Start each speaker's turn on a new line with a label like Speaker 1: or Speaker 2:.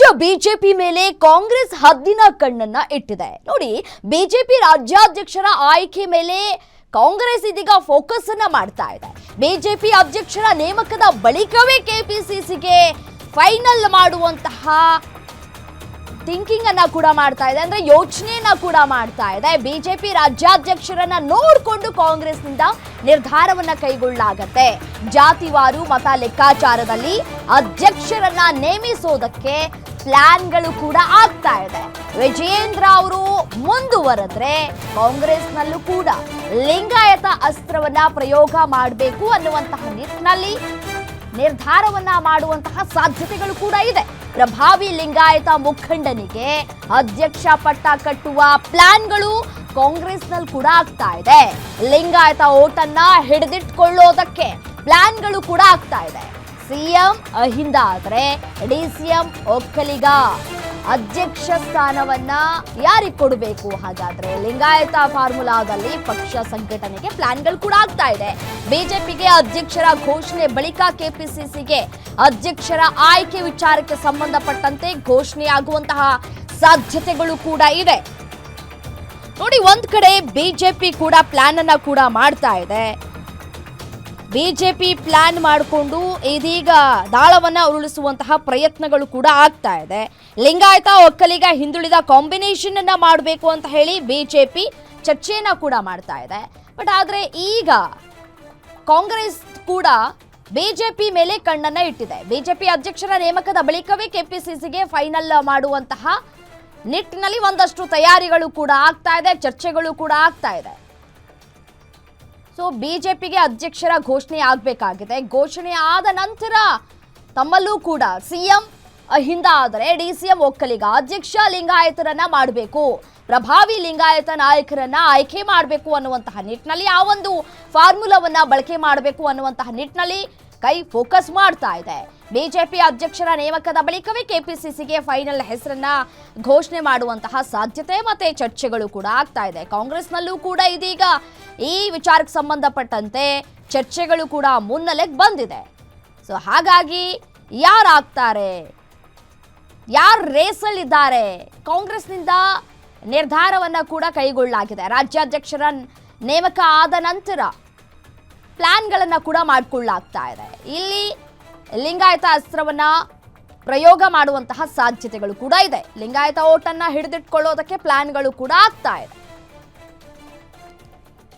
Speaker 1: ರಾಜ್ಯ ಬಿಜೆಪಿ ಮೇಲೆ ಕಾಂಗ್ರೆಸ್ ಹದ್ದಿನ ಕಣ್ಣನ್ನ ಇಟ್ಟಿದೆ. ನೋಡಿ, ಬಿಜೆಪಿ ರಾಜ್ಯಾಧ್ಯಕ್ಷರ ಆಯ್ಕೆ ಮೇಲೆ ಕಾಂಗ್ರೆಸ್ ಇದೀಗ ಫೋಕಸ್ ಅನ್ನ ಮಾಡ್ತಾ ಇದೆ. ಬಿಜೆಪಿ ಅಧ್ಯಕ್ಷರ ನೇಮಕದ ಬಳಿಕವೇ ಕೆಪಿಸಿಸಿಗೆ ಫೈನಲ್ ಮಾಡುವಂತಹ ಥಿಂಕಿಂಗ್ ಅನ್ನ ಕೂಡ ಮಾಡ್ತಾ ಇದೆ, ಅಂದ್ರೆ ಯೋಚನೆಯನ್ನ ಕೂಡ ಮಾಡ್ತಾ ಇದೆ. ಬಿಜೆಪಿ ರಾಜ್ಯಾಧ್ಯಕ್ಷರನ್ನ ನೋಡಿಕೊಂಡು ಕಾಂಗ್ರೆಸ್ನಿಂದ ನಿರ್ಧಾರವನ್ನ ಕೈಗೊಳ್ಳಲಾಗತ್ತೆ ಜಾತಿವಾರು, ಮತ ಲೆಕ್ಕಾಚಾರದಲ್ಲಿ ಅಧ್ಯಕ್ಷರನ್ನ ನೇಮಿಸೋದಕ್ಕೆ ಪ್ಲಾನ್ಗಳು ಕೂಡ ಆಗ್ತಾ ಇದೆ. ವಿಜಯೇಂದ್ರ ಅವರು ಮುಂದುವರೆದ್ರೆ ಕಾಂಗ್ರೆಸ್ನಲ್ಲೂ ಕೂಡ ಲಿಂಗಾಯತ ಅಸ್ತ್ರವನ್ನ ಪ್ರಯೋಗ ಮಾಡಬೇಕು ಅನ್ನುವಂತಹ ನಿಟ್ಟಿನಲ್ಲಿ ನಿರ್ಧಾರವನ್ನ ಮಾಡುವಂತಹ ಸಾಧ್ಯತೆಗಳು ಕೂಡ ಇದೆ. ಪ್ರಭಾವಿ ಲಿಂಗಾಯತ ಮುಖಂಡನಿಗೆ ಅಧ್ಯಕ್ಷ ಪಟ್ಟ ಕಟ್ಟುವ ಪ್ಲಾನ್ಗಳು ಕಾಂಗ್ರೆಸ್ನಲ್ಲಿ ಕೂಡ ಆಗ್ತಾ ಇದೆ. ಲಿಂಗಾಯತ ಓಟನ್ನ ಹಿಡಿದಿಟ್ಕೊಳ್ಳೋದಕ್ಕೆ ಪ್ಲಾನ್ಗಳು ಕೂಡ ಆಗ್ತಾ ಇದೆ. ಸಿಎಂ ಅಹಿಂದ ಆದ್ರೆ ಡಿಸಿಎಂ ಒಕ್ಕಲಿಗ. ಅಧ್ಯಕ್ಷ ಸ್ಥಾನವನ್ನ ಯಾರಿಗೆ ಕೊಡಬೇಕು? ಹಾಗಾದ್ರೆ ಲಿಂಗಾಯತ ಫಾರ್ಮುಲಾದಲ್ಲಿ ಪಕ್ಷ ಸಂಘಟನೆಗೆ ಪ್ಲಾನ್ಗಳು ಕೂಡ ಆಗ್ತಾ ಇದೆ. ಬಿಜೆಪಿಗೆ ಅಧ್ಯಕ್ಷರ ಘೋಷಣೆ ಬಳಿಕ ಕೆಪಿಸಿಸಿಗೆ ಅಧ್ಯಕ್ಷರ ಆಯ್ಕೆ ವಿಚಾರಕ್ಕೆ ಸಂಬಂಧಪಟ್ಟಂತೆ ಘೋಷಣೆಯಾಗುವಂತಹ ಸಾಧ್ಯತೆಗಳು ಕೂಡ ಇದೆ. ನೋಡಿ, ಒಂದ್ ಕಡೆ ಬಿಜೆಪಿ ಕೂಡ ಪ್ಲಾನ್ ಅನ್ನ ಕೂಡ ಮಾಡ್ತಾ ಇದೆ. ಬಿಜೆಪಿ ಪ್ಲಾನ್ ಮಾಡಿಕೊಂಡು ಇದೀಗ ದಾಳವನ್ನ ಉರುಳಿಸುವಂತಹ ಪ್ರಯತ್ನಗಳು ಕೂಡ ಆಗ್ತಾ ಇದೆ. ಲಿಂಗಾಯತ ಒಕ್ಕಲಿಗ ಹಿಂದುಳಿದ ಕಾಂಬಿನೇಷನ್ ಅನ್ನ ಮಾಡಬೇಕು ಅಂತ ಹೇಳಿ ಬಿಜೆಪಿ ಚರ್ಚೆಯನ್ನ ಕೂಡ ಮಾಡ್ತಾ ಇದೆ. ಬಟ್ ಆದ್ರೆ ಈಗ ಕಾಂಗ್ರೆಸ್ ಕೂಡ ಬಿಜೆಪಿ ಮೇಲೆ ಕಣ್ಣನ್ನ ಇಟ್ಟಿದೆ. ಬಿಜೆಪಿ ಅಧ್ಯಕ್ಷರ ನೇಮಕದ ಬಳಿಕವೇ ಕೆಪಿಸಿಸಿಗೆ ಫೈನಲ್ ಮಾಡುವಂತಹ ನಿಟ್ಟಿನಲ್ಲಿ ಒಂದಷ್ಟು ತಯಾರಿಗಳು ಕೂಡ ಆಗ್ತಾ ಇದೆ, ಚರ್ಚೆಗಳು ಕೂಡ ಆಗ್ತಾ ಇದೆ. ಸೊ ಬಿಜೆಪಿಗೆ ಅಧ್ಯಕ್ಷರ ಘೋಷಣೆ ಆಗಬೇಕಾಗಿದೆ. ಘೋಷಣೆ ಆದ ನಂತರ ತಮ್ಮಲ್ಲೂ ಕೂಡ ಸಿಎಂ ಹಿಂದ ಆದರೆ ಡಿ ಸಿ ಎಂ ಒಕ್ಕಲಿಗ ಅಧ್ಯಕ್ಷ ಲಿಂಗಾಯತರನ್ನ ಮಾಡಬೇಕು. ಪ್ರಭಾವಿ ಲಿಂಗಾಯತ ನಾಯಕರನ್ನ ಆಯ್ಕೆ ಮಾಡಬೇಕು ಅನ್ನುವಂತಹ ನಿಟ್ಟಿನಲ್ಲಿ ಆ ಒಂದು ಫಾರ್ಮುಲಾವನ್ನ ಬಳಕೆ ಮಾಡಬೇಕು ಅನ್ನುವಂತಹ ನಿಟ್ಟಿನಲ್ಲಿ ಕೈ ಫೋಕಸ್ ಮಾಡ್ತಾ ಇದೆ. ಬಿಜೆಪಿ ಅಧ್ಯಕ್ಷರ ನೇಮಕದ ಬಳಿಕವೇ ಕೆಪಿಸಿಸಿಗೆ ಫೈನಲ್ ಹೆಸರನ್ನ ಘೋಷಣೆ ಮಾಡುವಂತಹ ಸಾಧ್ಯತೆ ಮತ್ತೆ ಚರ್ಚೆಗಳು ಕೂಡ ಆಗ್ತಾ ಇದೆ. ಕಾಂಗ್ರೆಸ್ನಲ್ಲೂ ಕೂಡ ಇದೀಗ ಈ ವಿಚಾರಕ್ಕೆ ಸಂಬಂಧಪಟ್ಟಂತೆ ಚರ್ಚೆಗಳು ಕೂಡ ಮುನ್ನೆಲೆಗೆ ಬಂದಿದೆ. ಸೊ ಹಾಗಾಗಿ ಯಾರಾಗ್ತಾರೆ? ಯಾರು ರೇಸಲ್ಲಿದ್ದಾರೆ? ಕಾಂಗ್ರೆಸ್ನಿಂದ ನಿರ್ಧಾರವನ್ನು ಕೂಡ ಕೈಗೊಳ್ಳಲಾಗಿದೆ. ರಾಜ್ಯಾಧ್ಯಕ್ಷರ ನೇಮಕ ಆದ ನಂತರ ಪ್ಲಾನ್ಗಳನ್ನ ಕೂಡ ಮಾಡಿಕೊಳ್ಳಲಾಗ್ತಾ ಇದೆ. ಇಲ್ಲಿ ಲಿಂಗಾಯತ ಅಸ್ತ್ರವನ್ನ ಪ್ರಯೋಗ ಮಾಡುವಂತಹ ಸಾಧ್ಯತೆಗಳು ಕೂಡ ಇದೆ. ಲಿಂಗಾಯತ ಓಟನ್ನ ಹಿಡಿದಿಟ್ಕೊಳ್ಳೋದಕ್ಕೆ ಪ್ಲಾನ್ಗಳು ಕೂಡ ಆಗ್ತಾ ಇದೆ.